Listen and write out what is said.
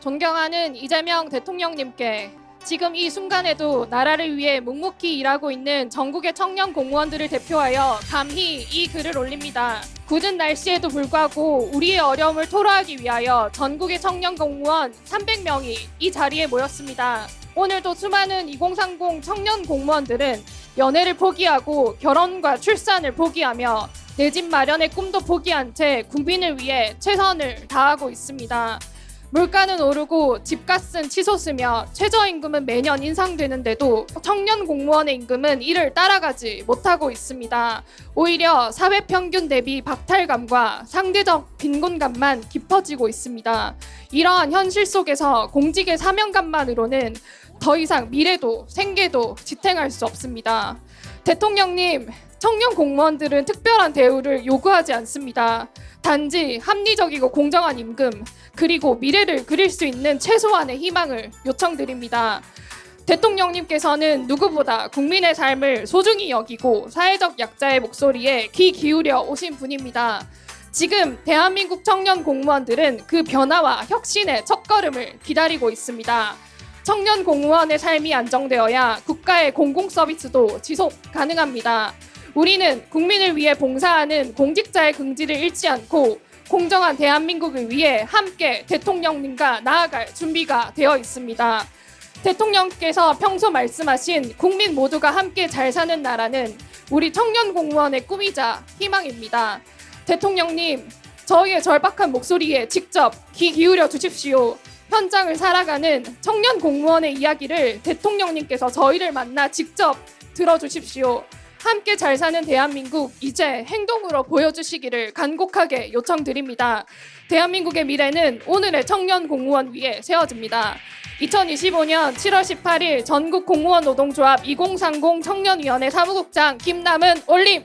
존경하는 이재명 대통령님께 지금 이 순간에도 나라를 위해 묵묵히 일하고 있는 전국의 청년 공무원들을 대표하여 감히 이 글을 올립니다. 굳은 날씨에도 불구하고 우리의 어려움을 토로하기 위하여 전국의 청년 공무원 300명이 이 자리에 모였습니다. 오늘도 수많은 2030 청년 공무원들은 연애를 포기하고 결혼과 출산을 포기하며 내 집 마련의 꿈도 포기한 채 국민을 위해 최선을 다하고 있습니다. 물가는 오르고 집값은 치솟으며 최저임금은 매년 인상되는데도 청년 공무원의 임금은 이를 따라가지 못하고 있습니다. 오히려 사회 평균 대비 박탈감과 상대적 빈곤감만 깊어지고 있습니다. 이러한 현실 속에서 공직의 사명감만으로는 더 이상 미래도 생계도 지탱할 수 없습니다. 대통령님, 청년 공무원들은 특별한 대우를 요구하지 않습니다. 단지 합리적이고 공정한 임금, 그리고 미래를 그릴 수 있는 최소한의 희망을 요청드립니다. 대통령님께서는 누구보다 국민의 삶을 소중히 여기고 사회적 약자의 목소리에 귀 기울여 오신 분입니다. 지금 대한민국 청년 공무원들은 그 변화와 혁신의 첫걸음을 기다리고 있습니다. 청년 공무원의 삶이 안정되어야 국가의 공공 서비스도 지속 가능합니다. 우리는 국민을 위해 봉사하는 공직자의 긍지를 잃지 않고 공정한 대한민국을 위해 함께 대통령님과 나아갈 준비가 되어 있습니다. 대통령께서 평소 말씀하신 국민 모두가 함께 잘 사는 나라는 우리 청년 공무원의 꿈이자 희망입니다. 대통령님, 저희의 절박한 목소리에 직접 귀 기울여 주십시오. 현장을 살아가는 청년 공무원의 이야기를 대통령님께서 저희를 만나 직접 들어주십시오. 함께 잘 사는 대한민국 이제 행동으로 보여주시기를 간곡하게 요청드립니다. 대한민국의 미래는 오늘의 청년 공무원 위에 세워집니다. 2025년 7월 18일 전국 공무원 노동조합 2030 청년위원회 사무국장 김남은 올림